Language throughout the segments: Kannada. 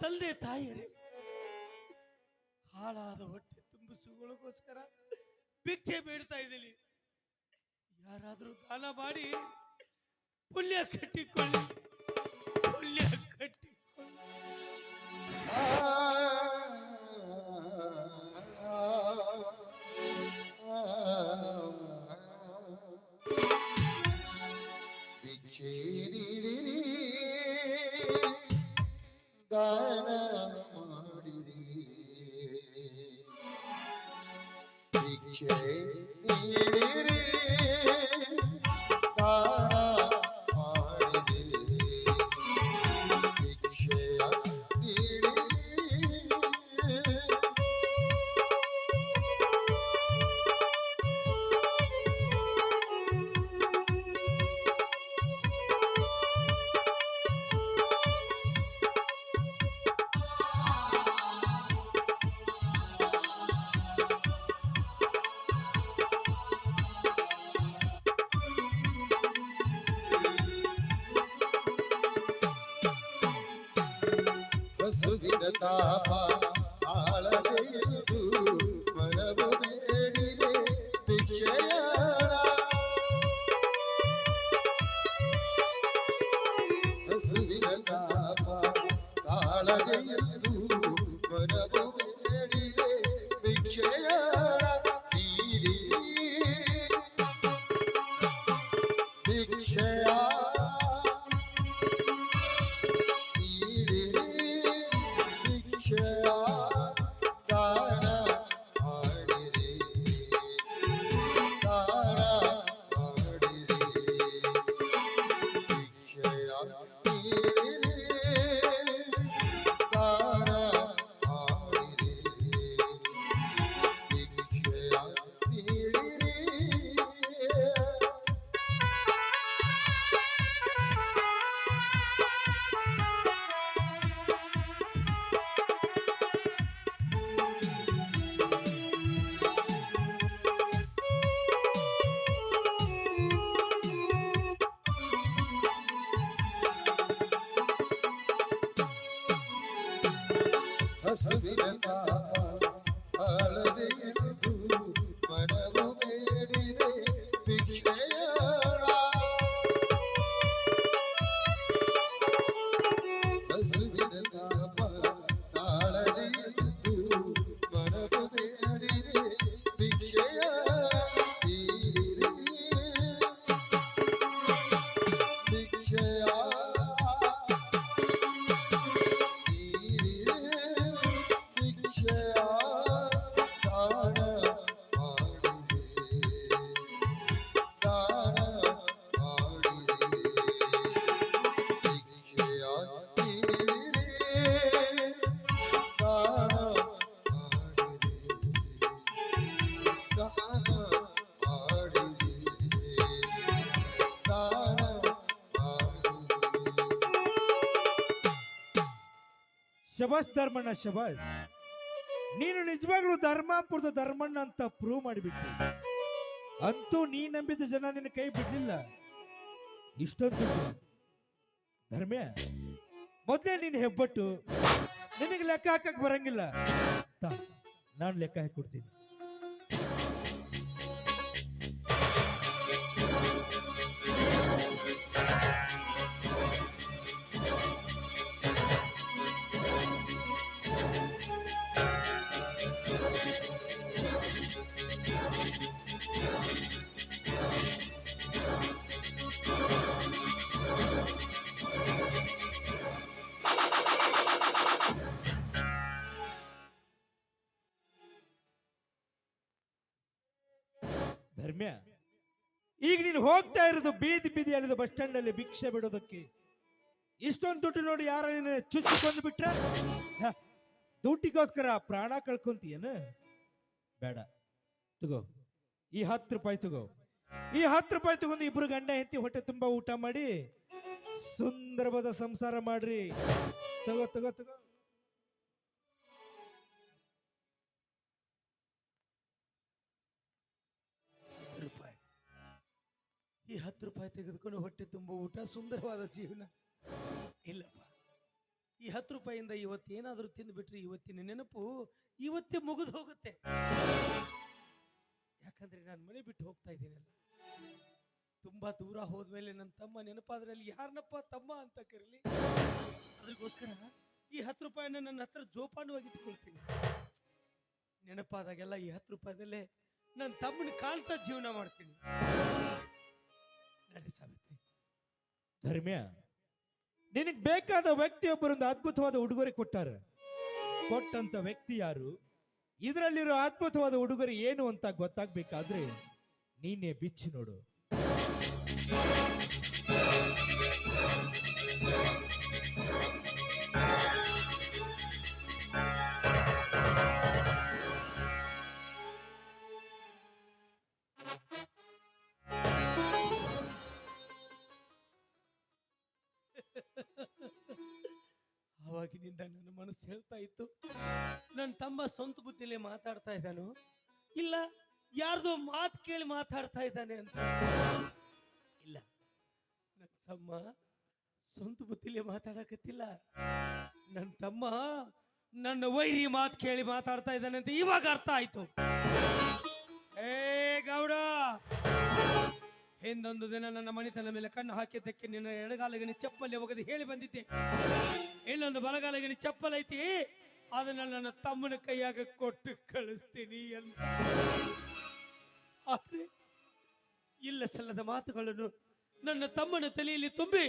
ತಂದೆ ತಾಯಿಯರೇ, ಹಾಳಾದ ಹೊಟ್ಟೆ ತುಂಬಿಸುಗಳಿಗೋಸ್ಕರ ಭಿಕ್ಷೆ ಬೇಡ್ತಾ ಇದ್ದೀನಿ. ಯಾರಾದರೂ ದಾನ ಮಾಡಿ, ಪುಣ್ಯ ಕಟ್ಟಿಕೊಳ್ಳಿ ಪುಣ್ಯ ಕಟ್ಟಿಕೊಳ್ಳಿ. ಭಿಕ್ಷೆ ದಾನ ಮಾಡಿರಿ. ಭಿಕ್ಷೆ ಹಸುವಿನ ತಾಪ ಆಳದೆಯದು ಮನವು ಬೇಡಿದೆ ಭಿಕ್ಷೆಯ ಹಸುವಿನ ತಾಪ ತಾಳದೆ ಎಂದು ಮನವು ಬೇಡಿದೆ ಭಿಕ್ಷೆಯ ಹಸುವಿನ ಶಬಾಸ್ ಧರ್ಮಣ್ಣ ಶಬಾಷ್ ನೀನು ನಿಜವಾಗ್ಲೂ ಧರ್ಮಾಪುರದ ಧರ್ಮಣ್ಣ ಅಂತ ಪ್ರೂವ್ ಮಾಡಿಬಿಟ್ಟು. ಅಂತೂ ನೀ ನಂಬಿದ ಜನ ನಿನ್ನ ಕೈ ಬಿಡ್ಲಿಲ್ಲ. ಇಷ್ಟೊಂದು. ಧರ್ಮ್ಯ, ಮೊದಲೇ ನೀನು ಹೆಬ್ಬಟ್ಟು. ನಿನಗೆ ಲೆಕ್ಕ ಹಾಕಕ್ ಬರಂಗಿಲ್ಲ. ನಾನು ಲೆಕ್ಕ ಹಾಕಿ ಕೊಡ್ತೀನಿ. ಧರ್ಮ್ಯ ಈಗ ನೀನು ಹೋಗ್ತಾ ಇರೋದು ಬೀದಿ ಬೀದಿ ಅಲ್ಲಿದ ಬಸ್ ಸ್ಟ್ಯಾಂಡ್ ಅಲ್ಲಿ ಭಿಕ್ಷೆ ಬಿಡೋದಕ್ಕೆ. ಇಷ್ಟೊಂದು ದುಡ್ಡು ನೋಡಿ ಯಾರ ಚುಚ್ಚಿ ಚುಚ್ಚಿಕೊಂಡು ಬಿಟ್ರೆ? ದುಡ್ಡಿಗೋಸ್ಕರ ಪ್ರಾಣ ಕಳ್ಕೊಂತೀಯನ? ಬೇಡ. ತಗೋ, ಈ ಹತ್ತು ರೂಪಾಯಿ ತಗೋ. ಈ ಹತ್ತು ರೂಪಾಯಿ ತಗೊಂಡು ಇಬ್ರು ಗಂಡ ಹೆಂಡತಿ ಹೊಟ್ಟೆ ತುಂಬಾ ಊಟ ಮಾಡಿ ಸುಂದರವಾದ ಸಂಸಾರ ಮಾಡ್ರಿ. ತಗೋ ತಗೋ ತಗೋ. ಈ ಹತ್ತು ರೂಪಾಯಿ ತೆಗೆದುಕೊಂಡು ಹೊಟ್ಟೆ ತುಂಬ ಊಟ ಸುಂದರವಾದ ಜೀವನ. ಇಲ್ಲಪ್ಪ. ಈ ಹತ್ತು ರೂಪಾಯಿಂದ ಇವತ್ತೇನಾದ್ರೂ ತಿಂದುಬಿಟ್ರೆ ಇವತ್ತಿನ ನೆನಪು ಇವತ್ತೇ ಮುಗಿದು ಹೋಗುತ್ತೆ. ಯಾಕಂದ್ರೆ ನಾನು ಮನೆ ಬಿಟ್ಟು ಹೋಗ್ತಾ ಇದ್ದೀನಲ್ಲ. ತುಂಬಾ ದೂರ ಹೋದ್ಮೇಲೆ ನನ್ನ ತಮ್ಮ ನೆನಪಾದ್ರೆ ಅಲ್ಲಿ ಯಾರನ್ನಪ್ಪ ತಮ್ಮ ಅಂತ ಕರೀಲಿ. ಅದಕ್ಕೋಸ್ಕರ ಈ ಹತ್ತು ರೂಪಾಯಿನ ನನ್ನ ಹತ್ರ ಜೋಪಾನವಾಗಿ ಇಟ್ಕೊಳ್ತೀನಿ. ನೆನಪಾದಾಗೆಲ್ಲ ಈ ಹತ್ತು ರೂಪಾಯಿದಲ್ಲೇ ನನ್ನ ತಮ್ಮನ ಕಾಣ್ತಾ ಜೀವನ ಮಾಡ್ತೀನಿ. ನಡೆ ಸಾವಿತ್ರಿ. ಧರ್ಮ್ಯ, ನಿನಗೆ ಬೇಕಾದ ವ್ಯಕ್ತಿಯೊಬ್ಬರೊಂದು ಅದ್ಭುತವಾದ ಉಡುಗೊರೆ ಕೊಟ್ಟಾರ. ಕೊಟ್ಟಂತ ವ್ಯಕ್ತಿ ಯಾರು? ಇದರಲ್ಲಿರೋ ಅದ್ಭುತವಾದ ಉಡುಗೊರೆ ಏನು ಅಂತ ಗೊತ್ತಾಗ್ಬೇಕಾದ್ರೆ ನೀನೇ ಬಿಚ್ಚಿ ನೋಡು. ಮನಸ್ಸು ಹೇಳ್ತಾ ಇತ್ತು. ನನ್ನ ತಮ್ಮ ಸ್ವಂತ ಬುದ್ಧಿಲಿ ಮಾತಾಡ್ತಾ ಇದ್ದಾನು ಇಲ್ಲ, ಯಾರ್ದೋ ಮಾತು ಕೇಳಿ ಮಾತಾಡ್ತಾ ಇದ್ದಾನೆ ಅಂತ. ಇಲ್ಲ ನನ್ನ ತಮ್ಮ ಸ್ವಂತ ಬುದ್ಧಿಲಿ ಮಾತಾಡಕತ್ತಿಲ್ಲ. ನನ್ನ ತಮ್ಮ ನನ್ನ ವೈರಿ ಮಾತು ಕೇಳಿ ಮಾತಾಡ್ತಾ ಇದ್ದಾನೆ ಅಂತ ಇವಾಗ ಅರ್ಥ ಆಯ್ತು. ಏ, ಗೌಡ! ಹಿಂದೊಂದು ದಿನ ನನ್ನ ಮಣಿತನ ಮೇಲೆ ಕಣ್ಣು ಹಾಕಿದ್ದಕ್ಕೆ ನಿನ್ನ ಎಡಗಾಲಿಗೆ ಚಪ್ಪಲಿ ಹೋಗದೆ ಹೇಳಿ ಬಂದಿದ್ದೆ. ಇನ್ನೊಂದು ಬಲಗಾಲಿಗೆ ಚಪ್ಪಲ್ ಐತಿ, ಅದನ್ನ ನನ್ನ ತಮ್ಮನ ಕೈಯಾಗ ಕೊಟ್ಟು ಕಳಿಸ್ತೀನಿ ಅಂತ. ಆದ್ರೆ ಇಲ್ಲ ಸಲ್ಲದ ಮಾತುಗಳನ್ನು ನನ್ನ ತಮ್ಮನ ತಲೆಯಲ್ಲಿ ತುಂಬಿ,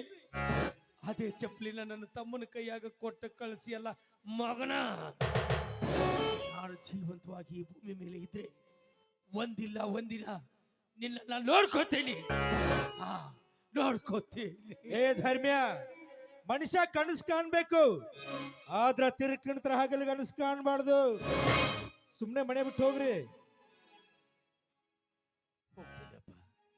ಅದೇ ಚಪ್ಪಲಿನ ನನ್ನ ತಮ್ಮನ ಕೈಯಾಗ ಕೊಟ್ಟು ಕಳಿಸಿ ಅಲ್ಲ ಮಗನ. ನಾನು ಜೀವಂತವಾಗಿ ಈ ಭೂಮಿ ಮೇಲೆ ಇದ್ರೆ ಒಂದಿಲ್ಲ ಒಂದಿನ ನಿನ್ನ ನಾನು ನೋಡ್ಕೋತೇನೆ. ಹಾ ನೋಡ್ಕೋತೇನೆ. ಏ ಧರ್ಮ್ಯ ಮನುಷ್ಯ ಕನಸು ಕಾಣ್ಬೇಕು. ಆದ್ರ ತಿರ್ಕಣ್ತರ ಹಗಲು ಕನಸು ಕಾಣ್ಬಾರ್ದು. ಸುಮ್ನೆ ಮನೆ ಬಿಟ್ಟು ಹೋಗ್ರಿ.